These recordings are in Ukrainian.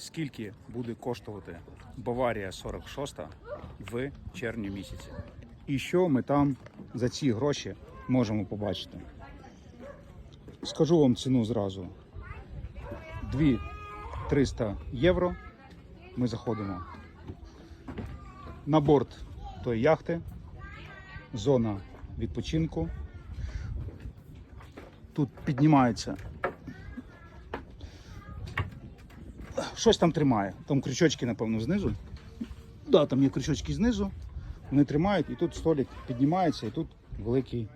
скільки буде коштувати Баварія 46 в червні місяці. І що ми там за ці гроші можемо побачити. Скажу вам ціну зразу. 2-300 євро. Ми заходимо на борт тої яхти, зона відпочинку. Тут піднімається. Щось там тримає. Там крючочки, напевно, знизу. Да, там є крючочки знизу. Вони тримають, і тут столик піднімається, і тут великий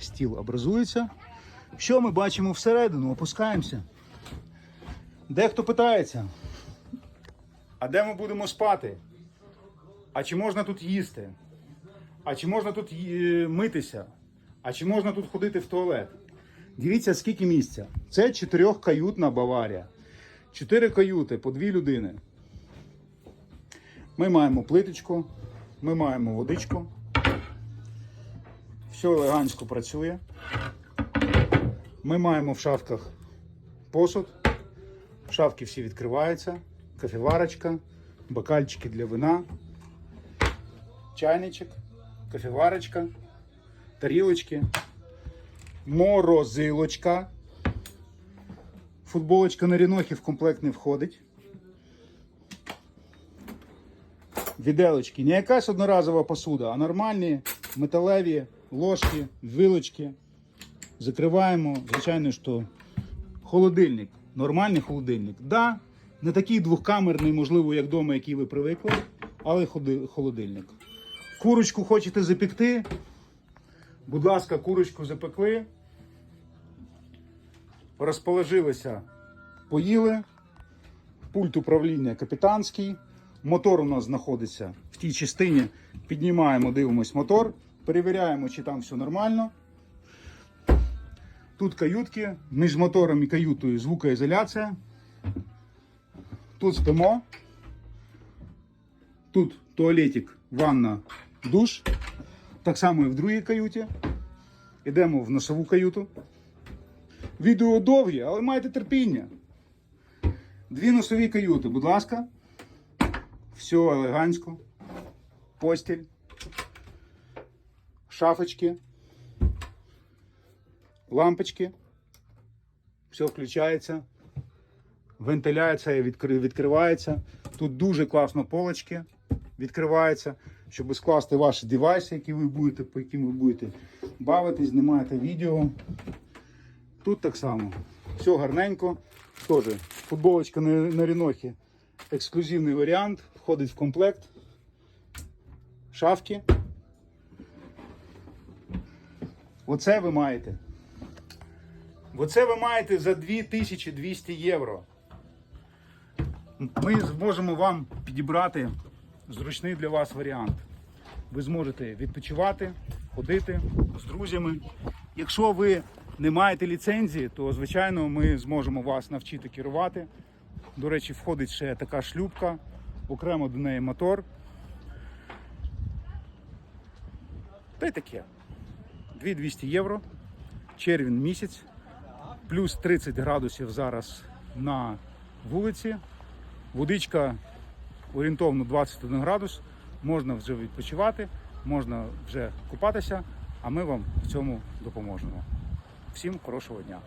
стіл образується. Що ми бачимо всередину? Опускаємося. Дехто питається, а де ми будемо спати? А чи можна тут їсти? А чи можна тут е, митися? А чи можна тут ходити в туалет? Дивіться, скільки місця. Це чотирьохкаютна Баварія. Чотири каюти по дві людини. Ми маємо плиточку, ми маємо водичку. Все елегантно працює. Ми маємо в шафках посуд. Шафки всі відкриваються, кофеварочка, бокальчики для вина, чайничок, кофеварочка, тарілочки, морозилочка. Футболочка на рінохи в комплект не входить. Віделочки. Не якась одноразова посуда, а нормальні металеві ложки, вилочки. Закриваємо, звичайно, що холодильник. Нормальний холодильник. Да, не такий двохкамерний, можливо, як вдома, який ви привикли, але холодильник. Курочку хочете запекти? Будь ласка, курочку запекли. Розположилися, поїли. Пульт управління капітанський. Мотор у нас знаходиться в тій частині. Піднімаємо, дивимось мотор, перевіряємо, чи там все нормально. Тут каютки, між мотором і каютою звукоізоляція. Тут спимо. Тут туалетик, ванна, душ. Так само і в другій каюті. Йдемо в носову каюту. Відео довгі, але майте терпіння. Дві носові каюти, будь ласка. Все елегантсько. Постіль. Шафочки. Лампочки. Все включається. Вентиляція відкри- відкривається. Тут дуже класно полочки відкриваються, щоб скласти ваші девайси, які ви будете, по яким ви будете бавитись, знімаєте відео. Тут так само. Все гарненько. Теж футболочка на, на рінохі. Ексклюзивний варіант. Входить в комплект. Шафки. Оце ви маєте. Оце ви маєте за 2200 євро. Ми зможемо вам підібрати зручний для вас варіант. Ви зможете відпочивати, ходити з друзями. Якщо ви не маєте ліцензії, то звичайно ми зможемо вас навчити керувати. До речі, входить ще така шлюпка, окремо до неї мотор. Та й таке. 2200 євро, червень місяць, плюс 30 градусів зараз на вулиці. Водичка орієнтовно 21 градус. Можна вже відпочивати, можна вже купатися, а ми вам в цьому допоможемо. Всім хорошого дня!